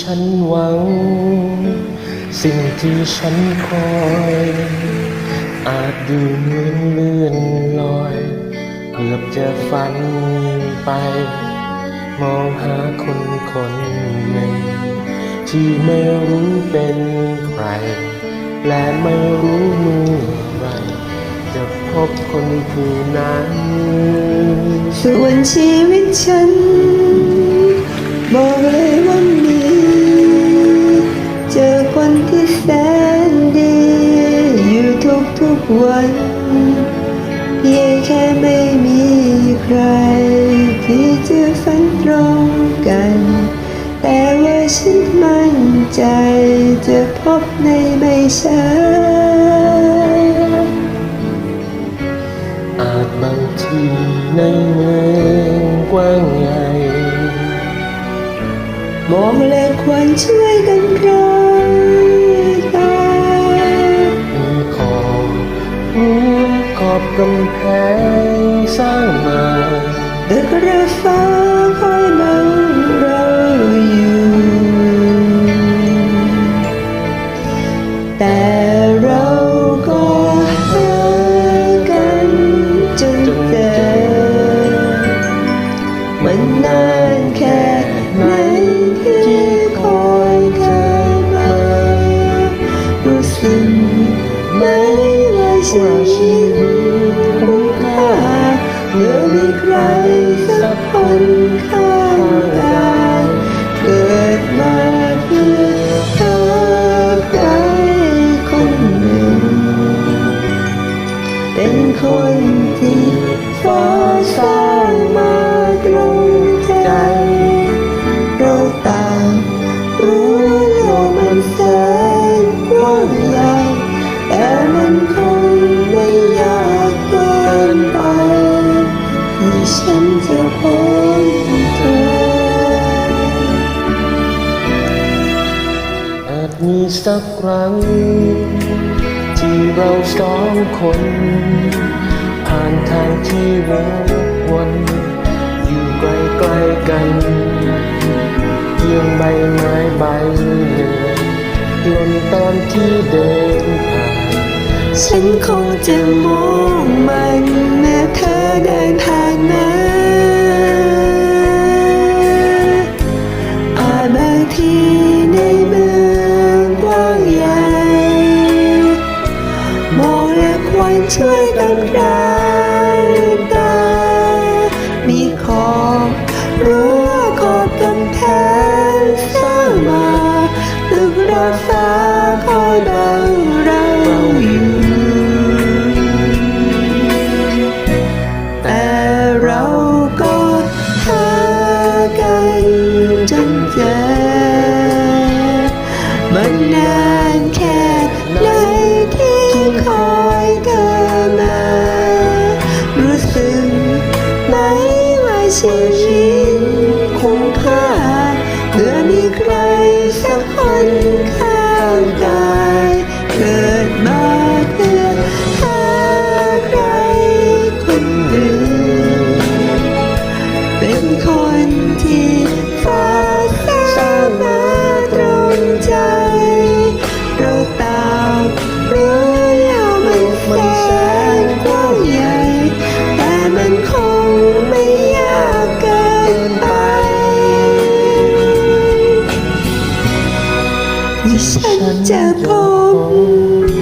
ฉันหวัง สิ่งที่ฉันคอย อาจดูเหมือนเลื่อนลอย เกือบจะฝันไป มองหาคนคนหนึ่ง ที่ไม่รู้เป็นใคร และไม่รู้มื่อไรจะพบคนผู้นั้นส่วนชีวิต ใจจะพบในไม่ช้าอาจบางทีในเมืองกว้างใหญ่ มองและควรช่วยกันรอยตามีขอบรั้วขอบกำแพงสร้างมา แต่เราก็หากันจนเจอมันนานแค่ไหนที่คอยเธอมารู้สึกไหมว่าชีวิ ฟ้าสร้างมาตรงใจ เราต่างรู้โลกมันแสนกว้างใหญ่แต่มันคงไม่ยากเกินไปที่ฉันจะพบเธออาจมีสักครั้ง ที่เราสองคน ผ่านทางที่วกวนอยู่ใกล้ๆกันเพียงใบไม้ใบหนึ่งหล่นตอนที่เดินผ่านฉันคงจะมองมันแม้เธอเดินทางมาอาจบางที คนที่ฟ้าสร้างมาตรงใจ เราต่างรู้แล้วมันแสนกว้างใหญ่ แต่มันคงไม่ยากเกินไปที่ฉันจะพบ